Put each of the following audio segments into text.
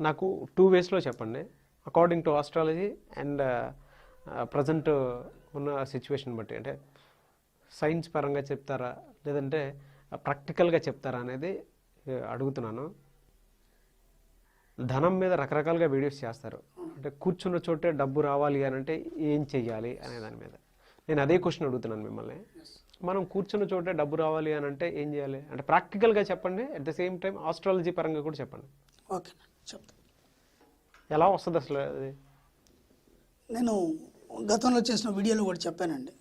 నాకు టూ వేస్లో చెప్పండి. According to astrology and present ఉన్న సిచ్యువేషన్ బట్టి. అంటే సైన్స్ పరంగా చెప్తారా? లేదంటే ప్రాక్టికల్గా చెప్తారా అనేది ఆ, అడుగుతున్నాను. ధనం మీద రకరకాలుగా వీడియోస్ చేస్తారు. అంటే కూర్చున్న చోటే డబ్బు రావాలి అని అంటే ఏం చెయ్యాలి అనే దాని మీద. నేను అదే క్వశ్చన్ అడుగుతున్నాను మిమ్మల్ని. మనం కూర్చున్న చోటే డబ్బు రావాలి అని అంటే ఏం చేయాలి? అంటే ప్రాక్టికల్గా చెప్పండి. At the same time astrology పరంగా కూడా చెప్పండి. ఓకేనండి చెప్తాను ఎలా వస్తుంది అసలు అది? నేను గతంలో చేసిన వీడియోలో కూడా చెప్పానండి.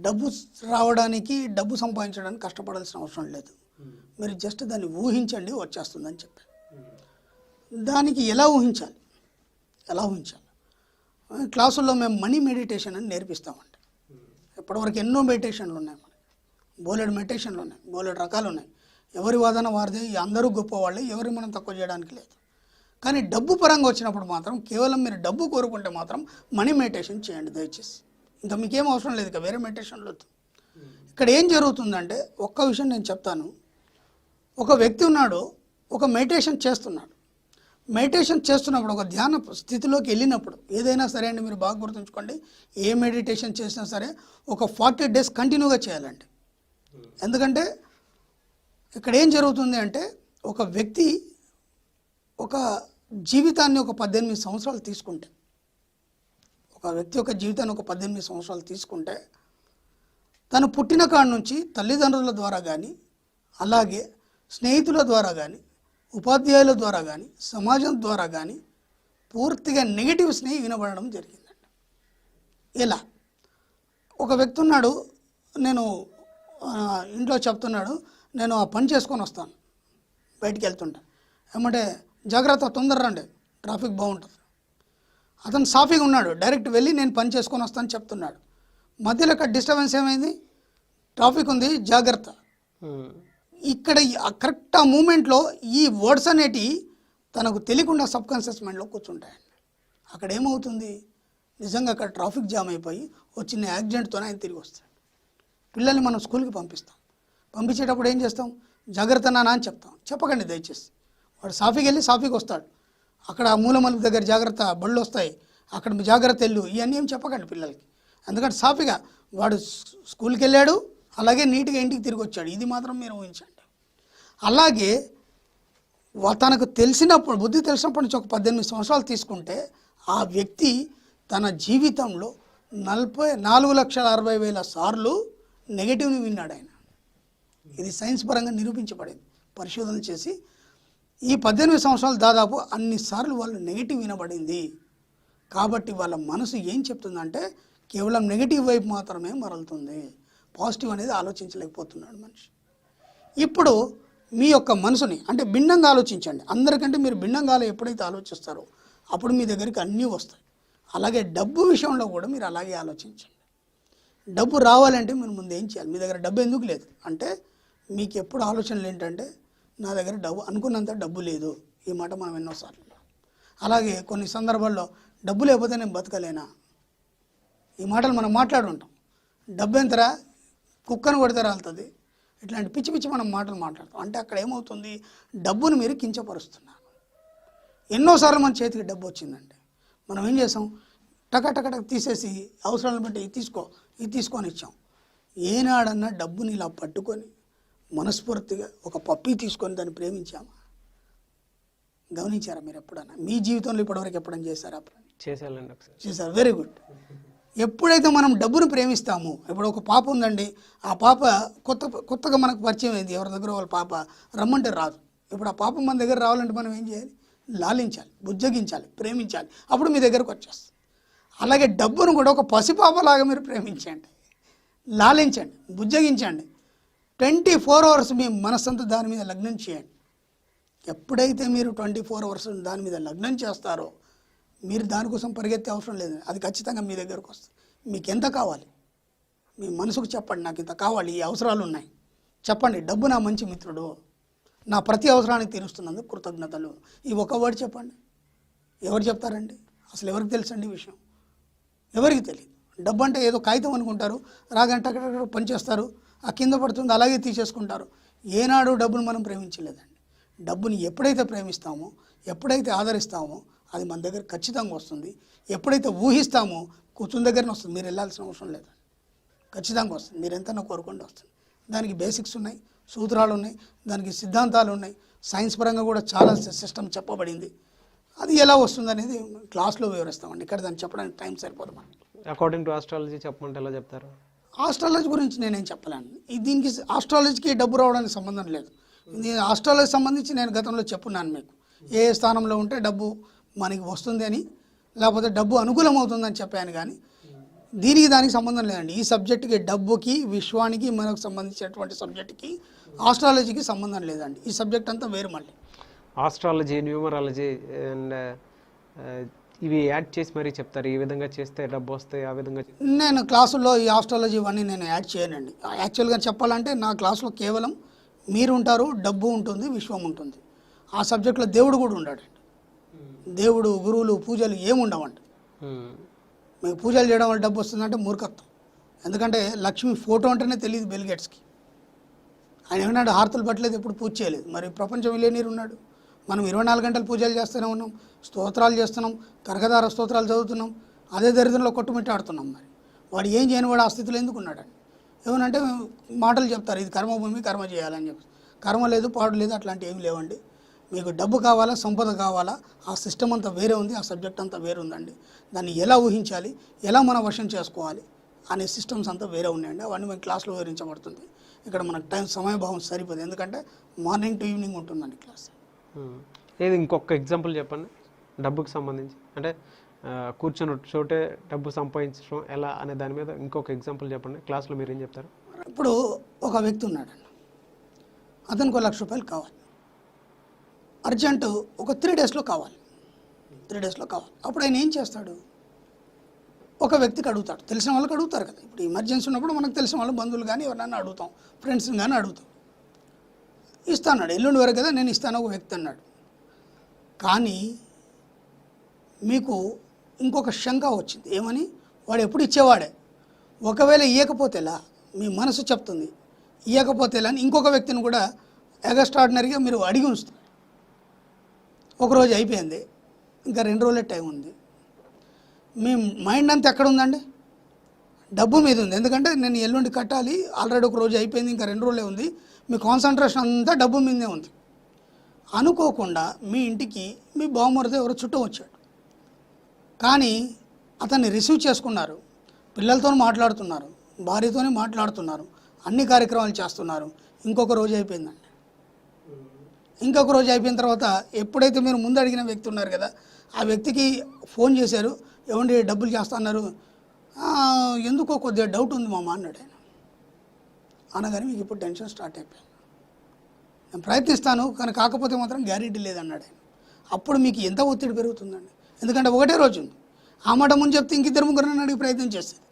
డబ్బు రావడానికి డబ్బు సంపాదించడానికి కష్టపడాల్సిన అవసరం లేదు. మీరు జస్ట్ దాన్ని ఊహించండి వచ్చేస్తుందని చెప్పాను. దానికి ఎలా ఊహించాలి? ఎలా ఊహించాలి? క్లాసుల్లో మేము మనీ మెడిటేషన్ అని నేర్పిస్తామండి. ఇప్పటివరకు ఎన్నో మెడిటేషన్లు ఉన్నాయి. మనకి బోలెడు మెడిటేషన్లు ఉన్నాయి బోలెడు రకాలు ఉన్నాయి. ఎవరి వాదన వారిది అందరూ గొప్పవాళ్ళే ఎవరి మనం తక్కువ చేయడానికి లేదు. కానీ డబ్బు పరంగా వచ్చినప్పుడు మాత్రం కేవలం మీరు డబ్బు కోరుకుంటే మాత్రం మనీ మెడిటేషన్ చేయండి దయచేసి. ఇంకా మీకేం అవసరం లేదు ఇక వేరే మెడిటేషన్లు వద్దు. ఇక్కడ ఏం జరుగుతుందంటే ఒక్క విషయం నేను చెప్తాను. ఒక వ్యక్తి ఉన్నాడు ఒక మెడిటేషన్ చేస్తున్నాడు. మెడిటేషన్ చేస్తున్నప్పుడు ఒక ధ్యాన స్థితిలోకి వెళ్ళినప్పుడు ఏదైనా సరే అండి మీరు బాగా గుర్తుంచుకోండి ఏ మెడిటేషన్ చేసినా సరే ఒక ఫార్టీ డేస్ కంటిన్యూగా చేయాలండి. ఎందుకంటే ఇక్కడ ఏం జరుగుతుంది అంటే ఒక వ్యక్తి ఒక జీవితాన్ని ఒక పద్దెనిమిది సంవత్సరాలు తీసుకుంటే ఒక వ్యక్తి యొక్క జీవితాన్ని ఒక పద్దెనిమిది సంవత్సరాలు తీసుకుంటే తను పుట్టిన కాడ నుంచి తల్లిదండ్రుల ద్వారా కానీ అలాగే స్నేహితుల ద్వారా కానీ ఉపాధ్యాయుల ద్వారా కానీ సమాజం ద్వారా కానీ పూర్తిగా నెగిటివ్స్ని వినబడడం జరిగిందండి ఇలా ఒక వ్యక్తి ఉన్నాడు నేను ఇంట్లో చెప్తున్నాడు నేను ఆ పని చేసుకొని వస్తాను. బయటికి వెళ్తుంటా ఏమంటే జాగ్రత్త తొందర రండి. ట్రాఫిక్ బాగుంటుంది. అతను సాఫీగా ఉన్నాడు. డైరెక్ట్ వెళ్ళి నేను పని చేసుకొని వస్తాను చెప్తున్నాడు. మధ్యలో డిస్టర్బెన్స్ ఏమైంది? ట్రాఫిక్ ఉంది. జాగ్రత్త. ఉమ్. ఇక్కడ కరెక్ట్ ఆ మూమెంట్లో ఈ వర్డ్స్ అనేటి తనకు తెలియకుండా సబ్ కాన్షియస్ మైండ్లో కూర్చుంటాయండి అక్కడ ఏమవుతుంది? నిజంగా అక్కడ ట్రాఫిక్ జామ్ అయిపోయి ఓ చిన్న యాక్సిడెంట్తోనే ఆయన తిరిగి వస్తాడు. పిల్లల్ని మనం స్కూల్కి పంపిస్తాం. పంపించేటప్పుడు ఏం చేస్తాం? జాగ్రత్త నాన్న అని చెప్తాం. చెప్పకండి దయచేసి. వాడు సాఫీకి వెళ్ళి సాఫీకి వస్తాడు. అక్కడ ఆ మూల మలుపు దగ్గర జాగ్రత్త బళ్ళు వస్తాయి. అక్కడ జాగ్రత్త వెళ్ళు. ఇవన్నీ ఏం చెప్పకండి పిల్లలకి. ఎందుకంటే సాఫీగా వాడు స్కూల్కి వెళ్ళాడు. అలాగే నీట్గా ఇంటికి తిరిగి వచ్చాడు. ఇది మాత్రం మీరు ఊహించండి. అలాగే తనకు తెలిసినప్పుడు బుద్ధి తెలిసినప్పటి నుంచి ఒక పద్దెనిమిది సంవత్సరాలు తీసుకుంటే ఆ వ్యక్తి తన జీవితంలో నలభై నాలుగు లక్షల అరవై వేల సార్లు నెగిటివ్ని విన్నాడు ఆయన. ఇది సైన్స్ పరంగా నిరూపించబడింది. పరిశోధన చేసి ఈ పద్దెనిమిది సంవత్సరాలు దాదాపు అన్నిసార్లు వాళ్ళు నెగిటివ్ వినబడింది. కాబట్టి వాళ్ళ మనసు ఏం చెప్తుందంటే కేవలం నెగిటివ్ వైపు మాత్రమే మరలుతుంది. పాజిటివ్ అనేది ఆలోచించలేకపోతున్నాడు మనిషి. ఇప్పుడు మీ యొక్క మనసుని అంటే భిన్నంగా ఆలోచించండి. అందరికంటే మీరు భిన్నంగా ఎప్పుడైతే ఆలోచిస్తారో అప్పుడు మీ దగ్గరికి అన్నీ వస్తాయి. అలాగే డబ్బు విషయంలో కూడా మీరు అలాగే ఆలోచించండి. డబ్బు రావాలంటే మీరు ముందు ఏం చేయాలి? మీ దగ్గర డబ్బు ఎందుకు లేదు? అంటే మీకు ఎప్పుడు ఆలోచనలు ఏంటంటే నా దగ్గర డబ్బు అనుకున్నంత డబ్బు లేదు. ఈ మాట మనం ఎన్నోసార్లు అలాగే కొన్ని సందర్భాల్లో డబ్బు లేకపోతే నేను బతకలేనా? ఈ మాటలు మనం మాట్లాడుంటాం డబ్బు ఎంతరా? కుక్కను కొడితే రాలుతుంది. ఇట్లాంటి పిచ్చి పిచ్చి మనం మాటలు మాట్లాడతాం. అంటే అక్కడ ఏమవుతుంది? డబ్బును మీరు కించపరుస్తున్నారు. ఎన్నోసార్లు మన చేతికి డబ్బు వచ్చిందండి మనం ఏం చేసాం? టక తీసేసి అవసరాలను బట్టి ఇది తీసుకో ఇది తీసుకొని ఇచ్చాం. ఏనాడన్నా డబ్బుని ఇలా పట్టుకొని మనస్ఫూర్తిగా ఒక పప్పి తీసుకొని దాన్ని ప్రేమించామా? గమనించారా మీరు ఎప్పుడన్నా? మీ జీవితంలో ఇప్పటివరకు ఎప్పుడైనా చేశారా? చేసేయాలండి ఒకసారి. చేశారు. వెరీ గుడ్ ఎప్పుడైతే మనం డబ్బును ప్రేమిస్తామో ఇప్పుడు ఒక పాప ఉందండి. ఆ పాప కొత్త కొత్తగా మనకు పరిచయం అయింది. ఎవరి దగ్గర వాళ్ళ పాప రమ్మంటే రాదు. ఇప్పుడు ఆ పాప మన దగ్గర రావాలంటే మనం ఏం చేయాలి? లాలించాలి బుజ్జగించాలి ప్రేమించాలి. అప్పుడు మీ దగ్గరకు వచ్చేస్తుంది. అలాగే డబ్బును కూడా ఒక పసిపాపలాగా మీరు ప్రేమించండి. లాలించండి బుజ్జగించండి. ట్వంటీ ఫోర్ అవర్స్ మీ మనస్సంతా దాని మీద లగ్నం చేయండి. ఎప్పుడైతే మీరు ట్వంటీ ఫోర్ అవర్స్ దాని మీద లగ్నం చేస్తారో మీరు దానికోసం పరిగెత్తే అవసరం లేదు. అది ఖచ్చితంగా మీ దగ్గరకు వస్తుంది. మీకు ఎంత కావాలి? మీ మనసుకు చెప్పండి. నాకు ఇంత కావాలి. ఈ అవసరాలు ఉన్నాయి. చెప్పండి. డబ్బు నా మంచి మిత్రుడు. నా ప్రతి అవసరానికి తీరుస్తున్నందుకు కృతజ్ఞతలు. ఈ ఒక్క వర్డ్ చెప్పండి. ఎవరు చెప్తారండి? అసలు ఎవరికి తెలుసండి ఈ విషయం? ఎవరికి తెలియదు డబ్బు అంటే ఏదో కాగితం అనుకుంటారు. రాగానే టక పనిచేస్తారు ఆ కింద పడుతుంది అలాగే తీసేసుకుంటారు. ఏనాడు డబ్బును మనం ప్రేమించలేదండి. డబ్బుని ఎప్పుడైతే ప్రేమిస్తామో ఎప్పుడైతే ఆదరిస్తామో అది మన దగ్గర ఖచ్చితంగా వస్తుంది. ఎప్పుడైతే ఊహిస్తామో కూర్చుని దగ్గరనే వస్తుంది. మీరు వెళ్ళాల్సిన అవసరం లేదు. ఖచ్చితంగా వస్తుంది. మీరు ఎంత కోరుకుంటే వస్తుంది. దానికి బేసిక్స్ ఉన్నాయి సూత్రాలు ఉన్నాయి దానికి సిద్ధాంతాలు ఉన్నాయి. సైన్స్ పరంగా కూడా చాలా సిస్టమ్ చెప్పబడింది. అది ఎలా వస్తుంది అనేది క్లాస్లో వివరిస్తామండి. ఇక్కడ దాన్ని చెప్పడానికి టైం సరిపోదు మనకి. అకార్డింగ్ టు ఆస్ట్రాలజీ చెప్పమంటే ఎలా చెప్తారు? ఆస్ట్రాలజీ గురించి నేనేం చెప్పలేను. ఈ దీనికి ఆస్ట్రాలజీకి డబ్బు రావడానికి సంబంధం లేదు. ఆస్ట్రాలజీ సంబంధించి నేను గతంలో చెప్పున్నాను మీకు. ఏ స్థానంలో ఉంటే డబ్బు మనకి వస్తుంది అని లేకపోతే డబ్బు అనుకూలం అవుతుందని చెప్పాను కానీ దీనికి దానికి సంబంధం లేదండి. ఈ సబ్జెక్టుకి డబ్బుకి విశ్వానికి మనకు సంబంధించినటువంటి సబ్జెక్టుకి ఆస్ట్రాలజీకి సంబంధం లేదండి. ఈ సబ్జెక్ట్ అంతా వేరు మళ్ళీ. ఆస్ట్రాలజీ న్యూమరాలజీ అండ్ ఇవి యాడ్ చేసి మరీ చెప్తారు. ఈ విధంగా చేస్తే డబ్బు వస్తాయి ఆ విధంగా నేను క్లాసుల్లో ఈ ఆస్ట్రాలజీ ఇవన్నీ నేను యాడ్ చేయనండి. యాక్చువల్గా చెప్పాలంటే నా క్లాస్లో కేవలం మీరు ఉంటారు డబ్బు ఉంటుంది విశ్వం ఉంటుంది. ఆ సబ్జెక్ట్లో దేవుడు కూడా ఉన్నాడండి దేవుడు గురువులు పూజలు ఏమి ఉండవండి Hmm. మీకు పూజలు చేయడం వల్ల డబ్బు వస్తుందంటే మూర్ఖత్వం. ఎందుకంటే లక్ష్మి ఫోటో అంటేనే తెలియదు బెల్గేట్స్కి ఆయన ఏమన్నాడు? హారతులు పట్టలేదు ఎప్పుడు పూజ చేయలేదు. మరి ప్రపంచం విలేనీరు ఉన్నాడు మనం ఇరవై నాలుగు గంటలు పూజలు చేస్తూనే ఉన్నాం స్తోత్రాలు చేస్తున్నాం కర్గధార స్తోత్రాలు చదువుతున్నాం అదే దరిద్రంలో కొట్టుమిట్టాడుతున్నాం మరి. వాడు ఏం చేయని వాడు ఆ స్థితిలో ఎందుకు ఉన్నాడండి? ఏమనంటే మాటలు చెప్తారు ఇది కర్మభూమి కర్మ చేయాలని చెప్పి. కర్మ లేదు పాడు లేదు అట్లాంటివి ఏమి లేవండి. మీకు డబ్బు కావాలా సంపద కావాలా ఆ సిస్టమ్ అంతా వేరే ఉంది ఆ సబ్జెక్ట్ అంతా వేరే ఉందండి. దాన్ని ఎలా ఊహించాలి ఎలా మన వశం చేసుకోవాలి అనే సిస్టమ్స్ అంతా వేరే ఉన్నాయండి. అవన్నీ మేము క్లాస్లో వివరించబడుతుంది. ఇక్కడ మనకు టైం సమయభావం సరిపోదు. ఎందుకంటే మార్నింగ్ టు ఈవినింగ్ ఉంటుందండి క్లాస్. లేదు ఏది ఇంకొక ఎగ్జాంపుల్ చెప్పండి. డబ్బుకి సంబంధించి. అంటే కూర్చొని చోటే డబ్బు సంపాదించడం ఎలా అనే దాని మీద ఇంకొక ఎగ్జాంపుల్ చెప్పండి. క్లాస్లో మీరు ఏం చెప్తారు? ఇప్పుడు ఒక వ్యక్తి ఉన్నాడండి. అతనికి ఒక లక్ష రూపాయలు కావాలి. అర్జెంటు ఒక త్రీ డేస్లో కావాలి. త్రీ డేస్లో కావాలి. అప్పుడు ఆయన ఏం చేస్తాడు? ఒక వ్యక్తికి అడుగుతాడు. తెలిసిన వాళ్ళకి అడుగుతారు కదా. ఇప్పుడు ఎమర్జెన్సీ ఉన్నప్పుడు మనకు తెలిసిన వాళ్ళు బంధువులు కానీ ఎవరినైనా అడుగుతాం. ఫ్రెండ్స్ని కానీ అడుగుతాం. ఇస్తాన్నాడు. ఎల్లుండి వరకు కదా నేను ఇస్తాను ఒక వ్యక్తి అన్నాడు. కానీ మీకు ఇంకొక శంక వచ్చింది. ఏమని? వాడు ఎప్పుడు ఇచ్చేవాడే. ఒకవేళ ఇవ్వకపోతేలా మీ మనసు చెప్తుంది. ఇవ్వకపోతేలా అని ఇంకొక వ్యక్తిని కూడా ఎగస్ట్రాడినరీగా మీరు అడిగి ఉంచుతారు. ఒకరోజు అయిపోయింది. ఇంకా రెండు రోజులే టైం ఉంది. మీ మైండ్ అంతా ఎక్కడ ఉందండి? డబ్బు మీద ఉంది. ఎందుకంటే నేను ఎల్లుండి కట్టాలి. ఆల్రెడీ ఒక రోజు అయిపోయింది. ఇంకా రెండు రోజులే ఉంది. మీ కాన్సన్ట్రేషన్ అంతా డబ్బు మీదే ఉంది. అనుకోకుండా మీ ఇంటికి మీ బావమరిది ఎవరో చుట్టూ వచ్చాడు. కానీ అతన్ని రిసీవ్ చేసుకున్నారు. పిల్లలతో మాట్లాడుతున్నారు. భార్యతోనే మాట్లాడుతున్నారు. అన్ని కార్యక్రమాలు చేస్తున్నారు. ఇంకొక రోజు అయిపోయిందండి. ఇంకొక రోజు అయిపోయిన తర్వాత ఎప్పుడైతే మీరు ముందు అడిగిన వ్యక్తి ఉన్నారు కదా ఆ వ్యక్తికి ఫోన్ చేశారు. ఏమండి డబ్బులు చేస్తున్నారు ఎందుకో కొద్దిగా డౌట్ ఉంది మామ అన్నాడు ఆయన. అనగానే మీకు ఇప్పుడు టెన్షన్ స్టార్ట్ అయిపోయింది. నేను ప్రయత్నిస్తాను కానీ కాకపోతే మాత్రం గ్యారెంటీ లేదన్నాడు ఆయన. అప్పుడు మీకు ఎంత ఒత్తిడి పెరుగుతుందండి. ఎందుకంటే ఒకటే రోజు ఉంది. ఆ మాట ముందు చెప్తే ఇంకిద్దరు ముగ్గురు అడిగి ప్రయత్నం చేస్తుంది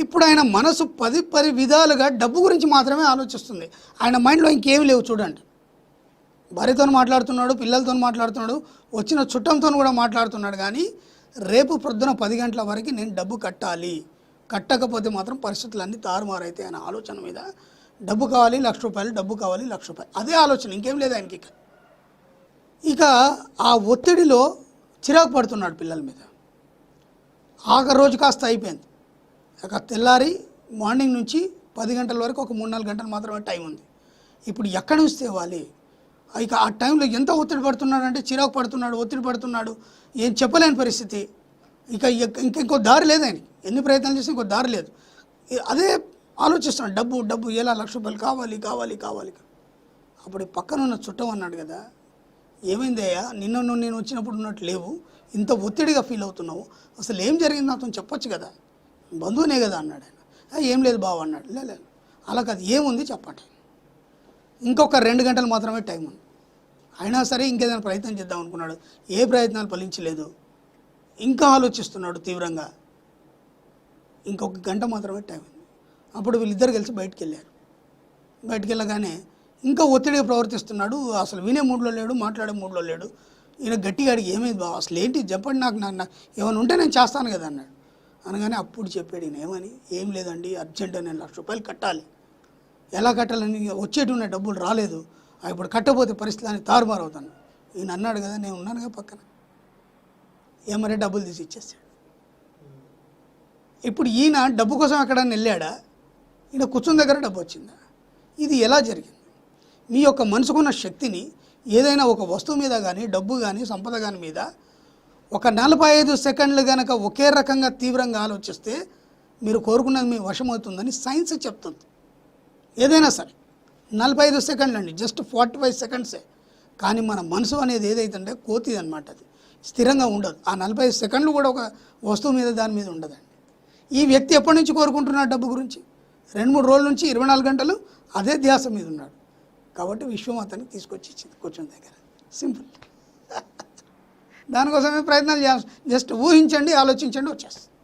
ఇప్పుడు ఆయన మనసు పది పది విధాలుగా డబ్బు గురించి మాత్రమే ఆలోచిస్తుంది. ఆయన మైండ్లో ఇంకేమి లేవు చూడండి. భార్యతో మాట్లాడుతున్నాడు పిల్లలతో మాట్లాడుతున్నాడు వచ్చిన చుట్టంతో కూడా మాట్లాడుతున్నాడు. కానీ రేపు ప్రొద్దున పది గంటల వరకు నేను డబ్బు కట్టాలి. కట్టకపోతే మాత్రం పరిస్థితులు అన్నీ తారుమారైతాయి అనే ఆలోచన మీద డబ్బు కావాలి లక్ష రూపాయలు డబ్బు కావాలి లక్ష రూపాయలు. అదే ఆలోచన ఇంకేం లేదు ఆయనకి ఇక. ఇక ఆ ఒత్తిడిలో చిరాకు పడుతున్నాడు పిల్లల మీద. ఆఖరి రోజు కాస్త అయిపోయింది. ఇక తెల్లారి మార్నింగ్ నుంచి పది గంటల వరకు ఒక మూడు నాలుగు గంటలు మాత్రమే టైం ఉంది. ఇప్పుడు ఎక్కడి నుంచి తేవాలి? ఇక ఆ టైంలో ఎంత ఒత్తిడి పడుతున్నాడు అంటే చిరాకు పడుతున్నాడు ఒత్తిడి పడుతున్నాడు ఏం చెప్పలేని పరిస్థితి. ఇక ఇంక ఇంకో దారి లేదు ఆయనకి. ఎన్ని ప్రయత్నాలు చేసినా ఇంకో దారి లేదు. అదే ఆలోచిస్తున్నాడు డబ్బు డబ్బు ఎలా లక్ష రూపాయలు కావాలి కావాలి కావాలి. అప్పుడు పక్కన ఉన్న చుట్టం అన్నాడు కదా ఏమైందయ్యా నిన్న నువ్వు నేను వచ్చినప్పుడు ఉన్నట్టు లేవు ఇంత ఒత్తిడిగా ఫీల్ అవుతున్నావు అసలు ఏం జరిగింది అతను చెప్పొచ్చు కదా బంధువునే కదా అన్నాడు ఆయన. ఏం లేదు బావ అన్నాడు. లేదు అలా కాదు ఏముంది చెప్పండి ఇంకొక రెండు గంటలు మాత్రమే టైం ఉంది. అయినా సరే ఇంకేదైనా ప్రయత్నం చేద్దాం అనుకున్నాడు ఏ ప్రయత్నాలు ఫలించలేదు. ఇంకా ఆలోచిస్తున్నాడు తీవ్రంగా. ఇంకొక గంట మాత్రమే టైం అయింది అప్పుడు వీళ్ళిద్దరు కలిసి బయటికి వెళ్ళారు. బయటికి వెళ్ళగానే ఇంకా ఒత్తిడిగా ప్రవర్తిస్తున్నాడు. అసలు వినే మూడ్లో లేడు మాట్లాడే మూడ్లో లేడు. ఈయన గట్టిగా అడిగి ఏమైంది బాబు అసలు ఏంటి? చెప్పండి నాకు నాకు ఏమైనా ఉంటే నేను చేస్తాను కదా అన్నాడు. అనగానే అప్పుడు చెప్పాడు ఈయన ఏమని? ఏం లేదండి. అర్జెంట్ నేను లక్ష రూపాయలు కట్టాలి. ఎలా కట్టాలని? వచ్చేటున్న డబ్బులు రాలేదు. ఇప్పుడు కట్టపోతే పరిస్థితి అని తారుమారు అవుతాను. ఈయన అన్నాడు కదా నేను ఉన్నాను కదా పక్కన. ఏమరే డబ్బులు తీసి ఇచ్చేస్తాడు. ఇప్పుడు ఈయన డబ్బు కోసం ఎక్కడన్నా వెళ్ళాడా? ఈయన కూర్చున్న దగ్గర డబ్బు వచ్చిందా? ఇది ఎలా జరిగింది? మీ యొక్క మనసుకున్న శక్తిని ఏదైనా ఒక వస్తువు మీద కానీ డబ్బు కానీ సంపద కానీ మీద ఒక నలభై ఐదు సెకండ్లు కనుక ఒకే రకంగా తీవ్రంగా ఆలోచిస్తే మీరు కోరుకున్నది మీ వశమవుతుందని సైన్స్ చెప్తుంది. ఏదైనా సరే నలభై ఐదు సెకండ్లు అండి జస్ట్ ఫార్టీ ఫైవ్ సెకండ్సే. కానీ మన మనసు అనేది ఏదైతే కోతిది అనమాట అది. స్థిరంగా ఉండదు. ఆ నలభై ఐదు సెకండ్లు కూడా ఒక వస్తువు మీద దాని మీద ఉండదండి. ఈ వ్యక్తి ఎప్పటి నుంచి కోరుకుంటున్నాడు డబ్బు గురించి? రెండు మూడు రోజుల నుంచి ఇరవై నాలుగు గంటలు అదే ధ్యాస మీద ఉన్నాడు. కాబట్టి విశ్వం అతనికి తీసుకొచ్చి ఇచ్చింది కూర్చుని దగ్గర. సింపుల్ దానికోసమే ప్రయత్నాలు చేస్తాం జస్ట్ ఊహించండి ఆలోచించండి వచ్చేస్తుంది.